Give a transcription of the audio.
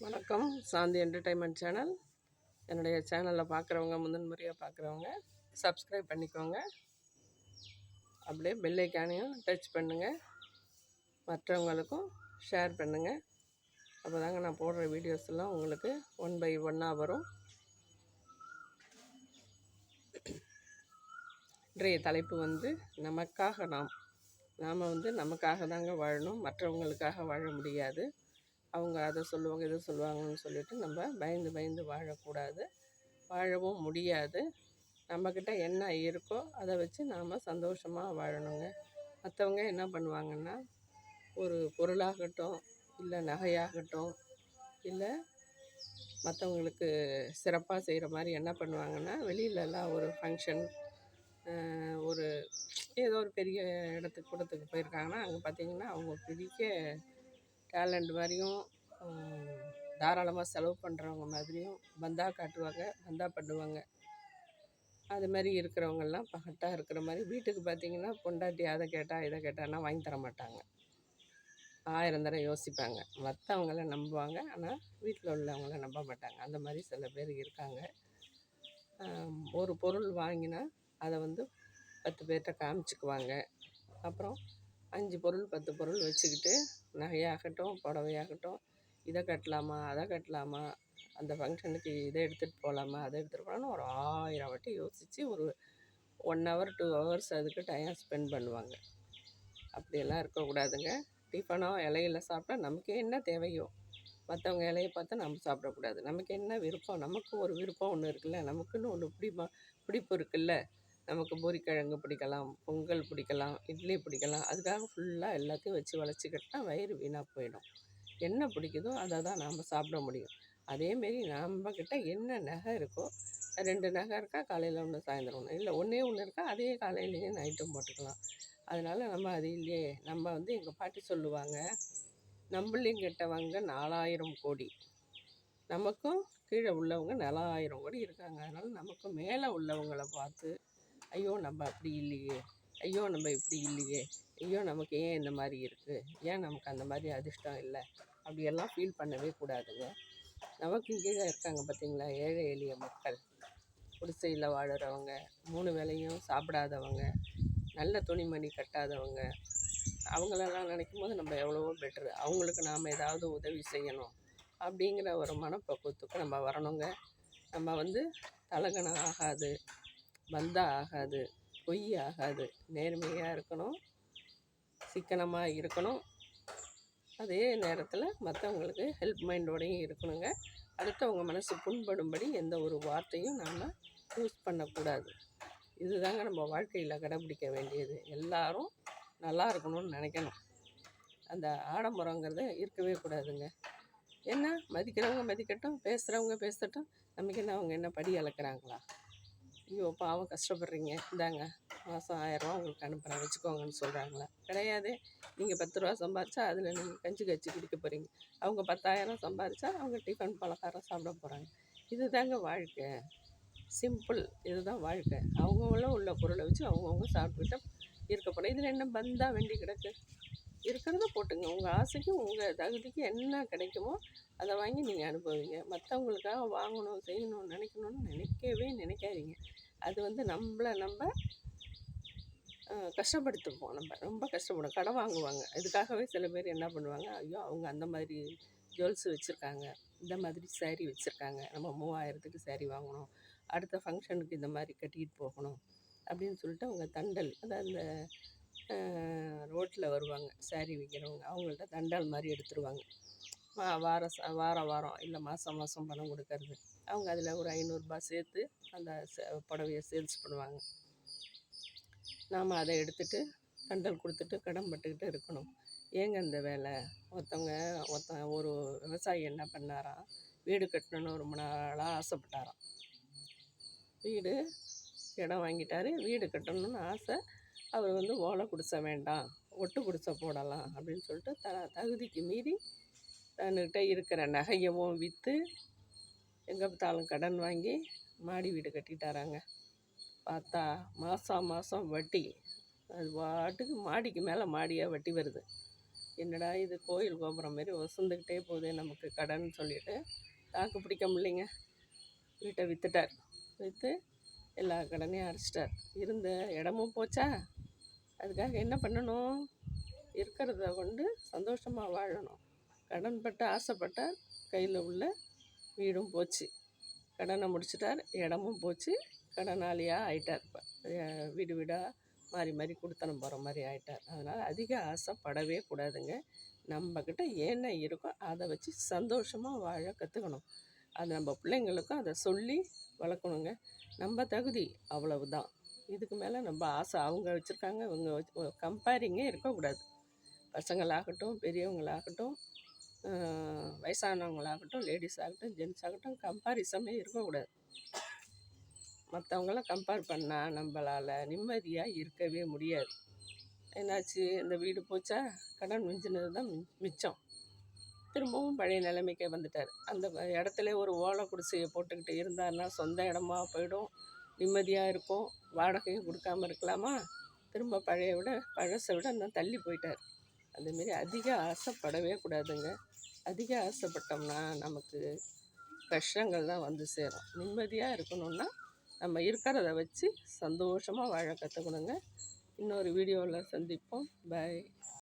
வணக்கம். சாந்தி entertainment channel என்னுடைய சேனலில் பார்க்குறவங்க முதன் முறையாக பார்க்குறவங்க சப்ஸ்கிரைப் பண்ணிக்கோங்க. அப்படியே பெல்லைக்கானையும் டச் பண்ணுங்கள் மற்றவங்களுக்கும் ஷேர் பண்ணுங்கள் அப்போ தாங்க நான் போடுற வீடியோஸ் எல்லாம் உங்களுக்கு ஒன் பை ஒன்னாக வரும். இன்றைய தலைப்பு வந்து நமக்காக நாம். நாம் வந்து நமக்காக தாங்க வாழணும். மற்றவங்களுக்காக வாழ முடியாது. அவங்க அதை சொல்லுவாங்க இதை சொல்லுவாங்கன்னு சொல்லிட்டு நம்ம பயந்து பயந்து வாழக்கூடாது. வாழவும் முடியாது. நம்மக்கிட்ட என்ன இருக்கோ அதை வச்சு நாம் சந்தோஷமாக வாழணுங்க. மற்றவங்க என்ன பண்ணுவாங்கன்னா ஒரு பொருளாகட்டும் இல்லை நகையாகட்டும் இல்லை மற்றவங்களுக்கு சிறப்பாக செய்கிற மாதிரி என்ன பண்ணுவாங்கன்னா வெளியிலலாம் ஒரு ஃபங்க்ஷன் ஒரு ஏதோ ஒரு பெரிய இடத்துக்கு கூடத்துக்கு போயிருக்காங்கன்னா அங்கே பார்த்திங்கன்னா அவங்க பிடிக்க டேலண்ட் மாதிரியும் தாராளமாக செலவு பண்ணுறவங்க மாதிரியும் பந்தா காட்டுவாங்க பந்தா பண்ணுவாங்க. அது மாதிரி இருக்கிறவங்கெல்லாம் பகட்டாக இருக்கிற மாதிரி வீட்டுக்கு பார்த்தீங்கன்னா பொண்டாட்டி அதை கேட்டால் இதை கேட்டான்னா வாங்கி தர மாட்டாங்க. ஆயிரம் தடவை யோசிப்பாங்க. மற்றவங்கள நம்புவாங்க. ஆனால் வீட்டில் உள்ளவங்கள நம்ப மாட்டாங்க. அந்த மாதிரி சில பேர் இருக்காங்க. ஒரு பொருள் வாங்கினா அதை வந்து பத்து பேர்கிட்ட காமிச்சுக்குவாங்க. அப்புறம் அஞ்சு பொருள் பத்து பொருள் வச்சுக்கிட்டு நகையாகட்டும் புடவையாகட்டும் இதை கட்டலாமா அதை கட்டலாமா அந்த ஃபங்க்ஷனுக்கு இதை எடுத்துகிட்டு போகலாமா அதை எடுத்துகிட்டு போகலான்னு ஒரு ஆயிரம் வாட்டி யோசித்து ஒரு ஒன் ஹவர் டூ ஹவர்ஸ் அதுக்கு டைம் ஸ்பெண்ட் பண்ணுவாங்க. அப்படியெல்லாம் இருக்கக்கூடாதுங்க. டிஃபனோ இலையில சாப்பிட்டா நமக்கு என்ன தேவையோ மற்றவங்க இலையை பார்த்தா நம்ம சாப்பிடக்கூடாது. நமக்கு என்ன விருப்பம் நமக்கு ஒரு விருப்பம் ஒன்று இருக்குல்ல நமக்குன்னு ஒன்று பிடிமா பிடிப்பு இருக்குல்ல நமக்கு பொரிக்கிழங்கு பிடிக்கலாம் பொங்கல் பிடிக்கலாம் இட்லி பிடிக்கலாம். அதுக்காக ஃபுல்லாக எல்லாத்தையும் வச்சு வளைச்சிக்கிட்டா வயிறு வீணாக போயிடும். என்ன பிடிக்குதோ அதை தான் நாம் சாப்பிட முடியும். அதேமாரி நம்மக்கிட்ட என்ன நகை இருக்கோ ரெண்டு நகை இருக்கா காலையில் ஒன்று சாயந்தரம் ஒன்று இல்லை ஒன்றே ஒன்று இருக்கா அதே காலையிலேயே நைட்டும் போட்டுக்கலாம். அதனால் நம்ம அது இல்லையே. நம்ம வந்து எங்கள் பாட்டி சொல்லுவாங்க நம்மளையும் கெட்டவங்க நாலாயிரம் கோடி. நமக்கும் கீழே உள்ளவங்க நாலாயிரம் கோடி இருக்காங்க. அதனால் நமக்கு மேலே உள்ளவங்களை பார்த்து ஐயோ நம்ம அப்படி இல்லையே. ஐயோ நம்ம இப்படி இல்லையே. ஐயோ நமக்கு ஏன் இந்த மாதிரி இருக்குது ஏன் நமக்கு அந்த மாதிரி அதிர்ஷ்டம் இல்லை? அப்படியெல்லாம் ஃபீல் பண்ணவே கூடாதுங்க. நமக்கு கீழே இருக்காங்க பார்த்தீங்களா ஏழை எளிய மக்கள். குடிசையில் வாழறவங்க மூணு வேளையும் சாப்பிடாதவங்க நல்ல துணிமணி கட்டாதவங்க. அவங்களெல்லாம் நினைக்கும் போது நம்ம எவ்வளவோ பெட்ரு அவங்களுக்கு நாம் ஏதாவது உதவி செய்யணும் அப்படிங்கிற ஒரு மனப்பக்குவத்துக்கு நம்ம வரணுங்க. நம்ம வந்து தலகணம் ஆகாது. பந்தா ஆகாது பொய் ஆகாது நேர்மையாக இருக்கணும் சிக்கனமாக இருக்கணும். அதே நேரத்தில் மற்றவங்களுக்கு ஹெல்ப் மைண்டோடையும் இருக்கணுங்க. அடுத்தவங்க மனசு புண்படும்படி எந்த ஒரு வார்த்தையும் நாம் யூஸ் பண்ணக்கூடாது. இதுதாங்க நம்ம வாழ்க்கையில் கடைப்பிடிக்க வேண்டியது. எல்லாரும் நல்லா இருக்கணும்னு நினைக்கணும். அந்த ஆடம்பரங்கிறது இருக்கவே கூடாதுங்க. என்ன மதிக்கிறவங்க மதிக்கட்டும் பேசுகிறவங்க பேசட்டும் நமக்கு என்ன அவங்க என்ன படி அளக்குறாங்களா? ஐயோ பாவம் கஷ்டப்படுறீங்க. இந்தாங்க மாதம் ஆயிரரூவா உங்களுக்கு அனுப்புகிறேன் வச்சுக்கோங்கன்னு சொல்கிறாங்களா கிடையாது. நீங்கள் பத்து ரூபா சம்பாரிச்சா அதில் நீங்கள் கஞ்சி கச்சி குடிக்க போகிறீங்க அவங்க பத்தாயிரம் சம்பாதிச்சா அவங்க டிஃபன் பலகாரம் சாப்பிட போகிறாங்க இதுதாங்க வாழ்க்கை. சிம்பிள். இதுதான் வாழ்க்கை. அவங்கவுங்களும் உள்ள பொருளை வச்சு அவங்கவுங்க சாப்பிட்டுக்கிட்ட இருக்க போகிறோம் இதில் என்ன பந்தாக வேண்டி கிடக்கு? இருக்கிறத போட்டுங்க. உங்கள் ஆசைக்கு உங்கள் தகுதிக்கு என்ன கிடைக்குமோ அதை வாங்கி நீங்கள் அனுபவிங்க. மற்றவங்களுக்காக வாங்கணும் செய்யணும் நினைக்கணும்னு நினைக்கவே நினைக்காதீங்க. அது வந்து நம்மளை நம்ம கஷ்டப்படுத்துப்போம் கஷ்டப்படுத்துவோம் நம்ம. ரொம்ப கஷ்டப்படும். கடன் வாங்குவாங்க. இதுக்காகவே சில பேர் என்ன பண்ணுவாங்க? ஐயோ அவங்க அந்த மாதிரி ஜுவல்ஸ் வச்சுருக்காங்க. இந்த மாதிரி saree வச்சுருக்காங்க. நம்ம மூவாயிரத்துக்கு saree வாங்கணும். அடுத்த ஃபங்க்ஷனுக்கு இந்த மாதிரி கட்டிக்கிட்டு போகணும். அப்படின்னு சொல்லிட்டு அவங்க தண்டல். அதாவது அந்த ரோட்டில் வருவாங்க. ஸேரீ விற்கிறவங்க அவங்கள்ட்ட தண்டால் மாதிரி எடுத்துருவாங்க. வார வாரம் வாரம் இல்லை மாதம் மாதம் பணம் கொடுக்கறது. அவங்க அதில் ஒரு ஐநூறுரூபா சேர்த்து அந்த ச புடவைய சேல்ஸ் பண்ணுவாங்க. நாம் அதை எடுத்துட்டு தண்டல் கொடுத்துட்டு கடன் பட்டுக்கிட்டு இருக்கணும். ஏங்க இந்த வேலை? ஒருத்தவங்க ஒருத்தன் ஒரு விவசாயி என்ன பண்ணாராம் வீடு கட்டணும்னு ரொம்ப நாளாக ஆசைப்பட்டாராம். வீடு இடம் வாங்கிட்டார். வீடு கட்டணும்னு ஆசை. அவர் வந்து ஓலை குடிசை வேண்டாம் ஒட்டு குடிசை போடலாம் அப்படின்னு சொல்லிட்டு த தகுதிக்கு மீறி தன்கிட்ட இருக்கிற நகையவும் விற்று எங்கே பார்த்தாலும் கடன் வாங்கி மாடி வீடு கட்டிட்டாராங்க. பார்த்தா மாதம் மாதம் வட்டி அது பாட்டுக்கு மாடிக்கு மேலே மாடியாக வட்டி வருது. என்னடா இது கோயில் கோபுரம் மாரி வசந்துக்கிட்டே போகுது நமக்கு கடன் சொல்லிட்டு தாக்கு பிடிக்க முடியலைங்க. வீட்டை விற்றுட்டார் விற்று எல்லா கடனையும் அடைச்சிட்டார். இருந்த இடமும் போச்சா? அதுக்காக என்ன பண்ணணும்? இருக்கிறத கொண்டு சந்தோஷமாக வாழணும். கடன்பட்டு ஆசைப்பட்டார். கையில் உள்ள வீடும் போச்சு. கடனை முடிச்சிட்டார். இடமும் போச்சு. கடனாளியாக ஆயிட்டார். இப்போ வீடு வீடாக மாறி மாறி கொடுத்தனம் போகிற மாதிரி ஆயிட்டார். அதனால் அதிக ஆசைப்படவே கூடாதுங்க. நம்மக்கிட்ட என்ன இருக்கோ அதை வச்சு சந்தோஷமாக வாழ கற்றுக்கணும் அது நம்ம பிள்ளைங்களுக்கும் அதை சொல்லி வளர்க்கணுங்க. நம்ம தகுதி அவ்வளவு தான் இதுக்கு மேலே நம்ம ஆசை அவங்க வச்சுருக்காங்க இவங்க வச்சு கம்பேரிங்கே இருக்கக்கூடாது. பசங்களாகட்டும் பெரியவங்களாகட்டும் வயசானவங்களாகட்டும் லேடிஸ் ஆகட்டும் ஜென்ஸ் ஆகட்டும் கம்பாரிசமே இருக்கக்கூடாது. மற்றவங்களாம் கம்பேர் பண்ணால் நம்மளால் நிம்மதியாக இருக்கவே முடியாது. என்னாச்சு? இந்த வீடு போச்சா? கடன் மிஞ்சினது தான் மி- மிச்சம். திரும்பவும் பழைய நிலைமைக்கே வந்துட்டார். அந்த இடத்துல ஒரு ஓலை குடிசையை போட்டுக்கிட்டு இருந்தார்னா சொந்த இடமா போயிடும். நிம்மதியாக இருக்கும். வாடகையும் கொடுக்காம இருக்கலாமா? திரும்ப பழைய விட பழசை விட இன்னும் தள்ளி போயிட்டார். அதேமாரி அதிக ஆசைப்படவே கூடாதுங்க. அதிக ஆசைப்பட்டோம்னா நமக்கு கஷ்டங்கள் தான் வந்து சேரும். நிம்மதியாக இருக்கணும்னா நம்ம இருக்கிறத வச்சு சந்தோஷமாக வாழ கற்றுக்கணுங்க இன்னொரு வீடியோவில் சந்திப்போம். பாய்